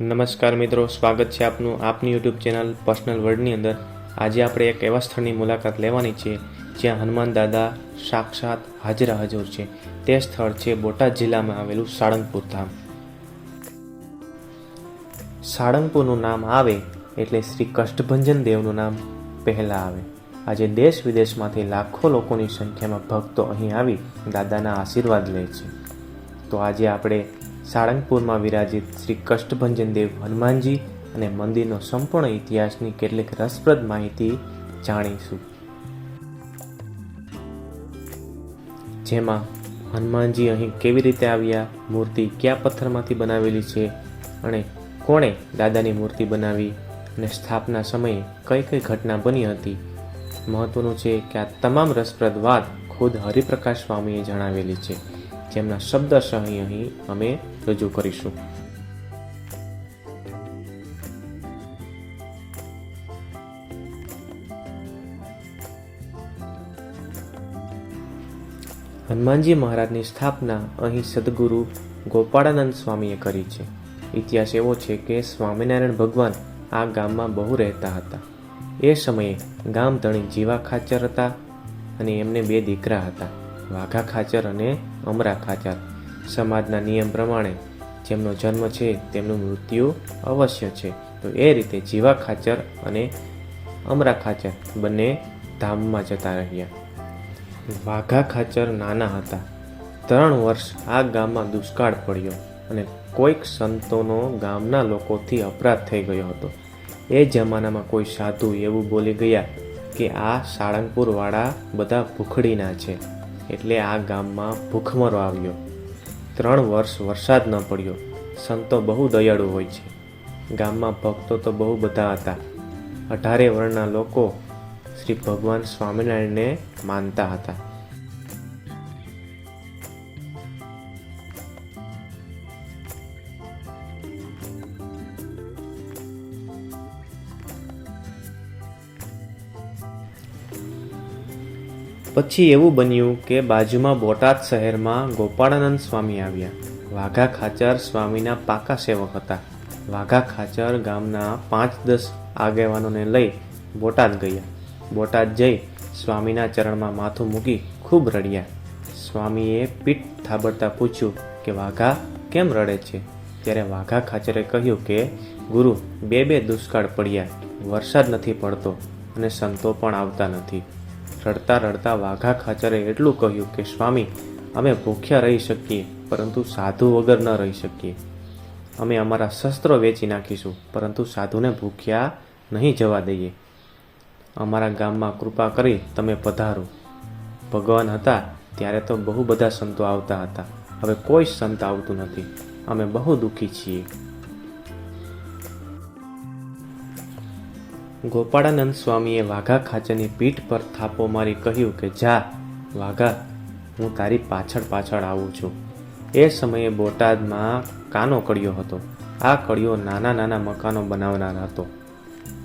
નમસ્કાર મિત્રો, સ્વાગત છે આપનું આપની યુટ્યુબ ચેનલ પર્સનલ વર્લ્ડની અંદર. આજે આપણે એક એવા સ્થળની મુલાકાત લેવાની છે, જ્યાં હનુમાન દાદા સાક્ષાત હાજરા હજુર છે. તે સ્થળ છે બોટાદ જિલ્લામાં આવેલું સાળંગપુર ધામ. સાળંગપુરનું નામ આવે એટલે શ્રી કષ્ટભંજન દેવનું નામ પહેલાં આવે. આજે દેશ વિદેશમાંથી લાખો લોકોની સંખ્યામાં ભક્તો અહીં આવી દાદાના આશીર્વાદ લે છે. તો આજે આપણે સાળંગપુરમાં વિરાજિત શ્રી કષ્ટભંજનદેવ હનુમાનજી અને મંદિરનો સંપૂર્ણ ઇતિહાસની કેટલીક રસપ્રદ માહિતી જાણીશું. જેમાં હનુમાનજી અહીં કેવી રીતે આવ્યા, મૂર્તિ કયા પથ્થરમાંથી બનાવેલી છે અને કોણે દાદાની મૂર્તિ બનાવી અને સ્થાપના સમયે કઈ કઈ ઘટના બની હતી. મહત્વનું છે કે આ તમામ રસપ્રદ વાત ખુદ હરિપ્રકાશ સ્વામીએ જણાવેલી છે. જેમના શબ્દશઃ અહીં અમે રજૂ કરીશું. હનુમાનજી મહારાજની સ્થાપના અહીં સદગુરુ ગોપાળાનંદ સ્વામીએ કરી છે. ઇતિહાસ એવો છે કે સ્વામિનારાયણ ભગવાન આ ગામમાં બહુ રહેતા હતા. એ સમયે ગામ ધણી જીવા ખાચર હતા અને એમને બે દીકરા હતા. વાઘા ખાચર અને અમરા ખાચર. સમાજના નિયમ પ્રમાણે જેમનો જન્મ છે, તેમનું મૃત્યુ અવશ્ય છે. તો એ રીતે જીવા ખાચર અને અમરા ખાચર બંને ધામમાં જતા રહ્યા. વાઘા ખાચર નાના હતા. ત્રણ વર્ષ આ ગામમાં દુષ્કાળ પડ્યો અને કોઈક સંતોનો ગામના લોકોથી અપરાધ થઈ ગયો હતો. એ જમાનામાં કોઈ સાધુ એવું બોલી ગયા કે આ સાળંગપુરવાળા બધા ભૂખડીના છે. એટલે આ ગામમાં ભૂખમરો આવ્યો. ત્રણ વર્ષ વરસાદ ન પડ્યો. સંતો બહુ દયાળુ હોય છે. ગામમાં ભક્તો તો બહુ બધા હતા. અઢારે વર્ણના લોકો શ્રી ભગવાન સ્વામિનારાયણને માનતા હતા. પછી એવું બન્યું કે બાજુમાં બોટાદ શહેરમાં ગોપાળાનંદ સ્વામી આવ્યા. વાઘા ખાચર સ્વામીના પાકા સેવક હતા. વાઘા ખાચર ગામના પાંચ દસ આગેવાનોને લઈ બોટાદ ગયા. બોટાદ જઈ સ્વામીના ચરણમાં માથું મૂકી ખૂબ રડ્યા. સ્વામીએ પીઠ થાબડતા પૂછ્યું કે, વાઘા, કેમ રડે છે? ત્યારે વાઘા ખાચરે કહ્યું કે, ગુરુ, બે બે દુષ્કાળ પડ્યા. વરસાદ નથી પડતો અને સંતો પણ આવતા નથી. રડતા રડતા વાઘા ખાચરે એટલું કહ્યું કે, સ્વામી, અમે ભૂખ્યા રહી શકીએ, પરંતુ સાધુ વગર ન રહી શકીએ. અમે અમારા શસ્ત્રો વેચી નાખીશું, પરંતુ સાધુને ભૂખ્યા નહીં જવા દઈએ. અમારા ગામમાં કૃપા કરી તમે પધારો. ભગવાન હતા ત્યારે તો બહુ બધા સંતો આવતા હતા. હવે કોઈ સંત આવતું નથી. અમે બહુ દુઃખી છીએ. ગોપાળાનંદ સ્વામીએ વાઘા ખાચરની પીઠ પર થાપો મારી કહ્યું કે, જા, વાઘા, હું તારી પાછળ પાછળ આવું છું. એ સમયે બોટાદમાં કાનો કડિયો હતો. આ કડિયો નાના નાના મકાનો બનાવનાર હતો.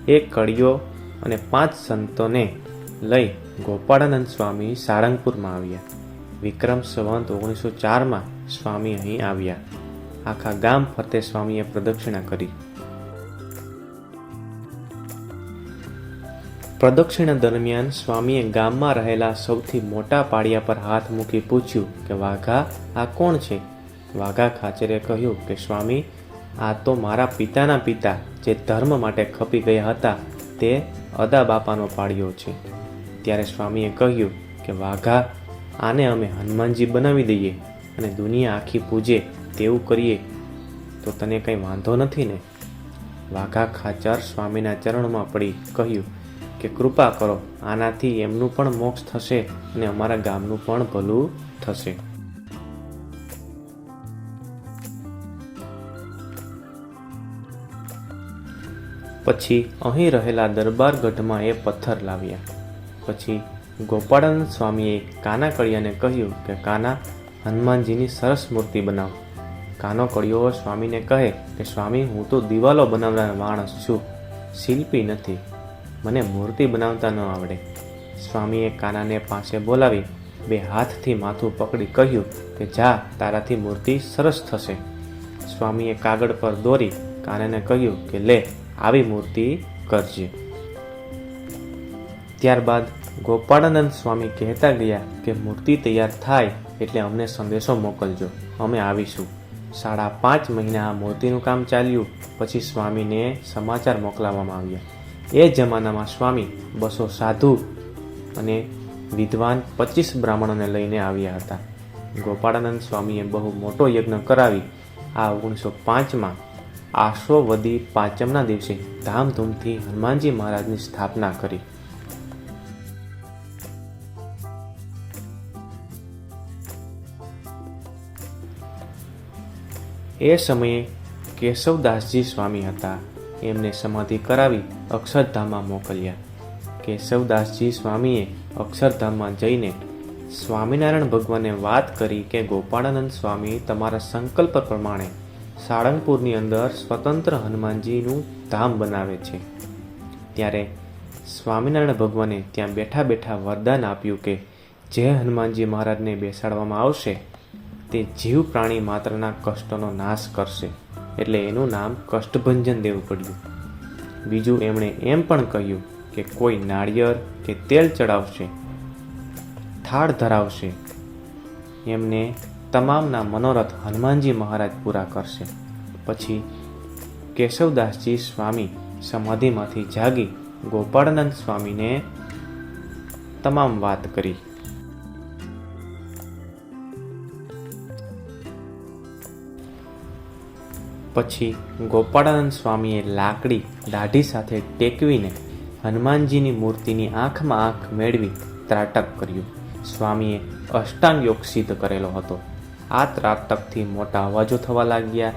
એ કડિયો અને પાંચ સંતોને લઈ ગોપાળાનંદ સ્વામી સારંગપુરમાં આવ્યા. વિક્રમ સંવંત ઓગણીસો ચારમાં સ્વામી અહીં આવ્યા. આખા ગામ ફરતે સ્વામીએ પ્રદક્ષિણા કરી. પ્રદક્ષિણા દરમિયાન સ્વામીએ ગામમાં રહેલા સૌથી મોટા પાળિયા પર હાથ મૂકી પૂછ્યું કે, વાઘા, આ કોણ છે? વાઘા ખાચરે કહ્યું કે, સ્વામી, આ તો મારા પિતાના પિતા જે ધર્મ માટે ખપી ગયા હતા, તે અદા બાપાનો પાળિયો છે. ત્યારે સ્વામીએ કહ્યું કે, વાઘા, આને અમે હનુમાનજી બનાવી દઈએ અને દુનિયા આખી પૂજે તેવું કરીએ. તો તને કંઈ વાંધો નથી ને? વાઘા ખાચર સ્વામીના ચરણમાં પડી કહ્યું કે કૃપા કરો, આનાથી એમનું પણ મોક્ષ થશે અને અમારા ગામનું પણ ભલું થશે. પછી અહીં રહેલા દરબાર ગઢમાં એ પથ્થર લાવ્યા. પછી ગોપાળાનંદ સ્વામીએ કાના કળિયાને કહ્યું કે, કાના, હનુમાનજીની સરસ મૂર્તિ બનાવ. કાનો કળિયો સ્વામીને કહે કે, સ્વામી, હું તો દિવાલો બનાવનાર માણસ છું, શિલ્પી નથી. મને મૂર્તિ બનાવતા ન આવડે. સ્વામીએ કાનાને પાસે બોલાવી બે હાથથી માથું પકડી કહ્યું કે જા, તારાથી મૂર્તિ સરસ થશે. સ્વામીએ કાગળ પર દોરી કાનાને કહ્યું કે લે, આવી મૂર્તિ કરજે. ત્યારબાદ ગોપાળાનંદ સ્વામી કહેતા ગયા કે મૂર્તિ તૈયાર થાય એટલે અમને સંદેશો મોકલજો. અમે આવીશું. સાડા પાંચ મહિના આ મૂર્તિનું કામ ચાલ્યું. પછી સ્વામીને સમાચાર મોકલાવવામાં આવ્યા. એ જમાનામાં સ્વામી બસો સાધુ અને વિદ્વાન પચીસ બ્રાહ્મણોને લઈને આવ્યા હતા. ગોપાળાનંદ સ્વામીએ બહુ મોટો યજ્ઞ કરાવી. આ ઓગણીસો પાંચમાં આશ્વવદી પાંચમના દિવસે ધામધૂમથી હનુમાનજી મહારાજની સ્થાપના કરી. એ સમયે કેશવદાસજી સ્વામી હતા. એમને સમાધિ કરાવી અક્ષરધામમાં મોકલ્યા. કેશવદાસજી સ્વામીએ અક્ષરધામમાં જઈને સ્વામિનારાયણ ભગવાનને વાત કરી કે, ગોપાળાનંદ સ્વામી, તમારા સંકલ્પ પ્રમાણે સાળંગપુરની અંદર સ્વતંત્ર હનુમાનજીનું ધામ બનાવે છે. ત્યારે સ્વામિનારાયણ ભગવાને ત્યાં બેઠા બેઠા વરદાન આપ્યું કે, જે હનુમાનજી મહારાજને બેસાડવામાં આવશે, તે જીવ પ્રાણી માત્રના કષ્ટનો નાશ કરશે. એટલે એનું નામ કષ્ટભંજન દેવું પડ્યું. બીજું એમણે એમ પણ કહ્યું કે કોઈ નાળિયેર કે તેલ ચડાવશે, થાળ ધરાવશે. એમને તમામના મનોરથ હનુમાનજી મહારાજ પૂરા કરશે. પછી કેશવદાસજી સ્વામી સમાધિમાંથી જાગી ગોપાળનંદ સ્વામીને તમામ વાત કરી. પછી ગોપાળાનંદ સ્વામીએ લાકડી દાઢી સાથે ટેકવીને હનુમાનજીની મૂર્તિની આંખમાં આંખ મેળવી ત્રાટક કર્યું. સ્વામીએ અષ્ટાંગ યોગ સિદ્ધ કરેલો હતો. આ ત્રાટકથી મોટા અવાજો થવા લાગ્યા.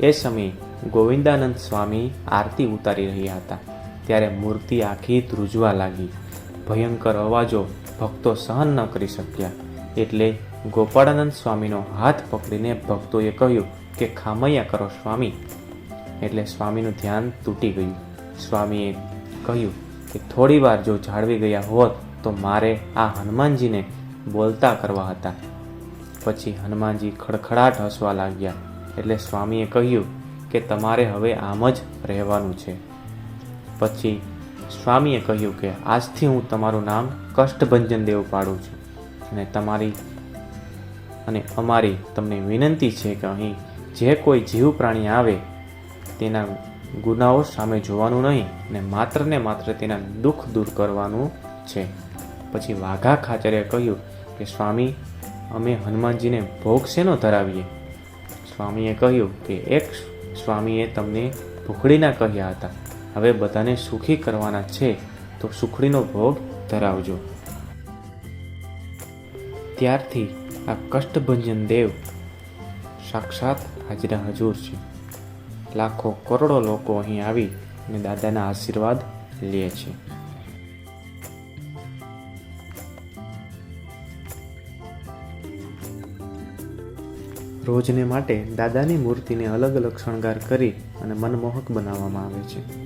એ સમયે ગોવિંદાનંદ સ્વામી આરતી ઉતારી રહ્યા હતા. ત્યારે મૂર્તિ આખી ધ્રુજવા લાગી. ભયંકર અવાજો ભક્તો સહન ન કરી શક્યા. એટલે ગોપાળાનંદ સ્વામીનો હાથ પકડીને ભક્તોએ કહ્યું કે ખામૈયા કરો સ્વામી. એટલે સ્વામીનું ધ્યાન તૂટી ગયું. સ્વામીએ કહ્યું કે થોડી વાર જો જાળવી ગયા હોત તો મારે આ હનુમાનજીને બોલતા કરવા હતા. પછી હનુમાનજી ખડખડાટ હસવા લાગ્યા. એટલે સ્વામીએ કહ્યું કે તમારે હવે આમ જ રહેવાનું છે. પછી સ્વામીએ કહ્યું કે આજથી હું તમારું નામ કષ્ટભંજન દેવ પાડું છું. અને તમારી અને અમારી તમને વિનંતી છે કે અહીં જે કોઈ જીવ પ્રાણી આવે, તેના ગુનાઓ સામે જોવાનું નહીં ને માત્ર ને માત્ર તેના દુઃખ દૂર કરવાનું છે. પછી વાઘા ખાચરે કહ્યું કે, સ્વામી, અમે હનુમાનજીને ભોગ શેનો ધરાવીએ? સ્વામીએ કહ્યું કે, એક સ્વામીએ તમને ભૂખડીના કહ્યા હતા. હવે બધાને સુખી કરવાના છે, તો સુખડીનો ભોગ ધરાવજો. ત્યારથી આ કષ્ટભંજન દેવ સાક્ષાત હાજરા હજૂર છે. લાખો કરોડો લોકો અહીં આવી અને દાદાના આશીર્વાદ લે છે. રોજને માટે દાદાની મૂર્તિને અલગ અલગ શણગાર કરી અને મનમોહક બનાવવામાં આવે છે.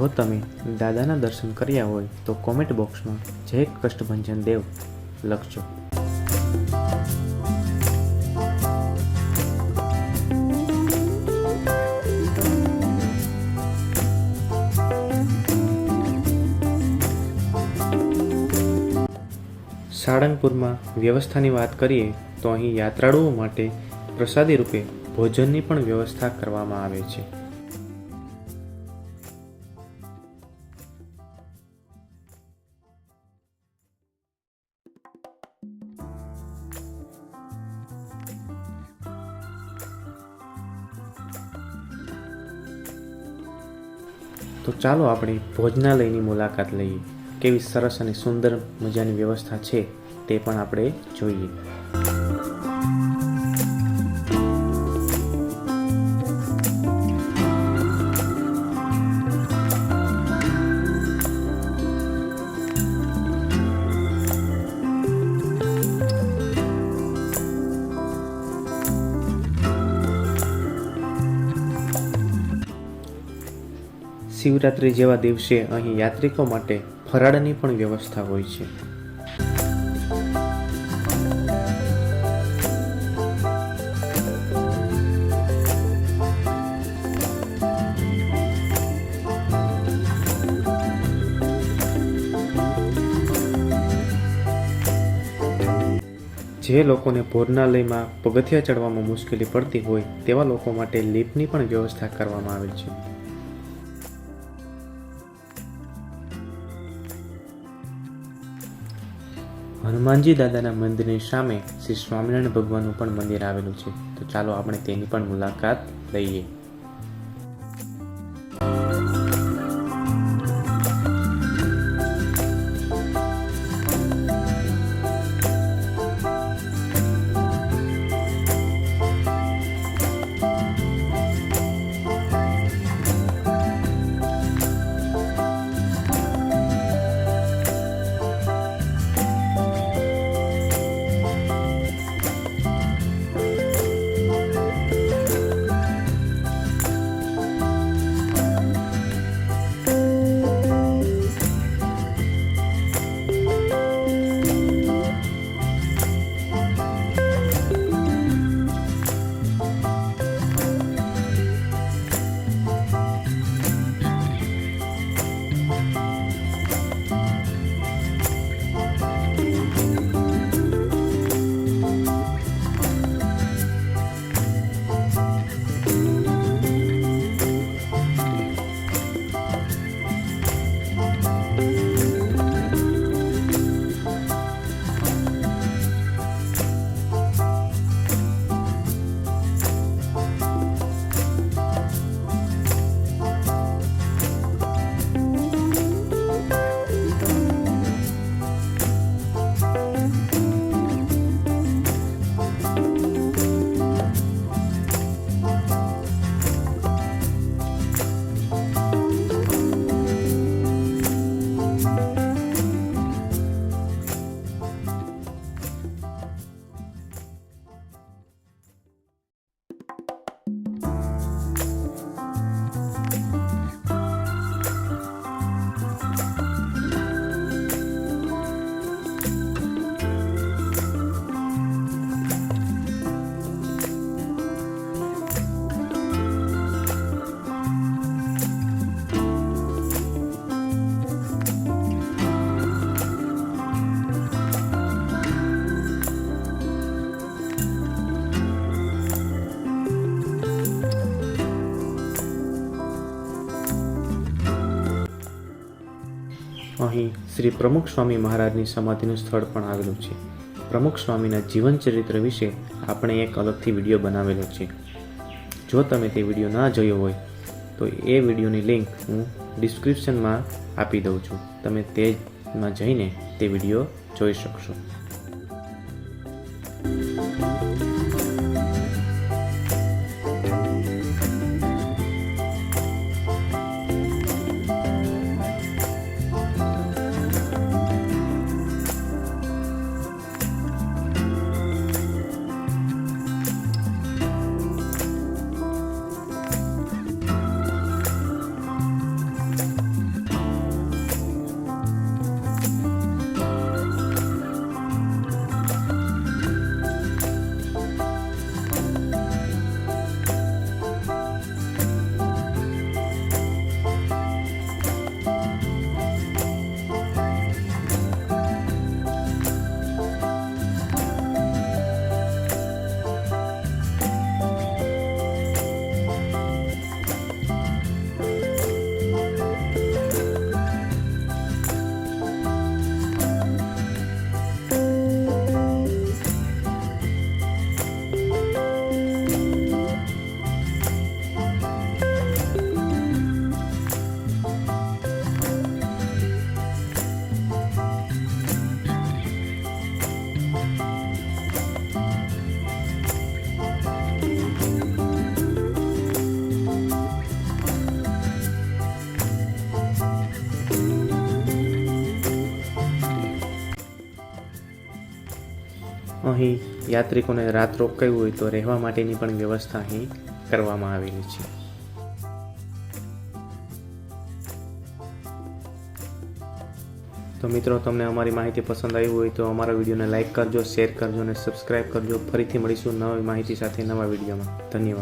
જો તમે દાદાના દર્શન કર્યા હોય તો કોમેન્ટ બોક્સમાં જય કષ્ટભંજન દેવ લખજો. સાળંગપુરમાં વ્યવસ્થાની વાત કરીએ તો અહીં યાત્રાળુઓ માટે પ્રસાદી રૂપે ભોજનની પણ વ્યવસ્થા કરવામાં આવે છે. તો ચાલો આપણે ભોજનાલયની મુલાકાત લઈએ. કેવી સરસ અને સુંદર મજાની વ્યવસ્થા છે તે પણ આપણે જોઈએ. શિવરાત્રિ જેવા દિવસે અહીં યાત્રિકો માટે ફરાળની પણ વ્યવસ્થા હોય છે. જે લોકોને ભોજનાલયમાં પગથિયા ચડવામાં મુશ્કેલી પડતી હોય તેવા લોકો માટે લિફ્ટની પણ વ્યવસ્થા કરવામાં આવેલ છે. હનુમાનજી દાદાના મંદિરની સામે શ્રી સ્વામિનારાયણ ભગવાનનું પણ મંદિર આવેલું છે. તો ચાલો આપણે તેની પણ મુલાકાત લઈએ. અહીં શ્રી પ્રમુખ સ્વામી મહારાજની સમાધિનું સ્થળ પણ આવેલું છે. પ્રમુખ સ્વામીના જીવન ચરિત્ર વિશે આપણે એક અલગથી વીડિયો બનાવેલો છે. જો તમે તે વીડિયો ના જોયો હોય, તો એ વિડીયોની લિંક હું ડિસ્ક્રિપ્શનમાં આપી દઉં છું. તમે તેમાં જઈને તે વીડિયો જોઈ શકશો. અહીં યાત્રિકોને રાત રોકાવી હોય તો રહેવા માટેની પણ વ્યવસ્થા અહીં કરવામાં આવેલી છે. તો મિત્રો, તમને અમારી માહિતી પસંદ આવી હોય તો અમારા વિડીયોને લાઇક કરજો, શેર કરજો અને સબસ્ક્રાઇબ કરજો. ફરીથી મળીશું નવી માહિતી સાથે નવા વિડીયોમાં. ધન્યવાદ.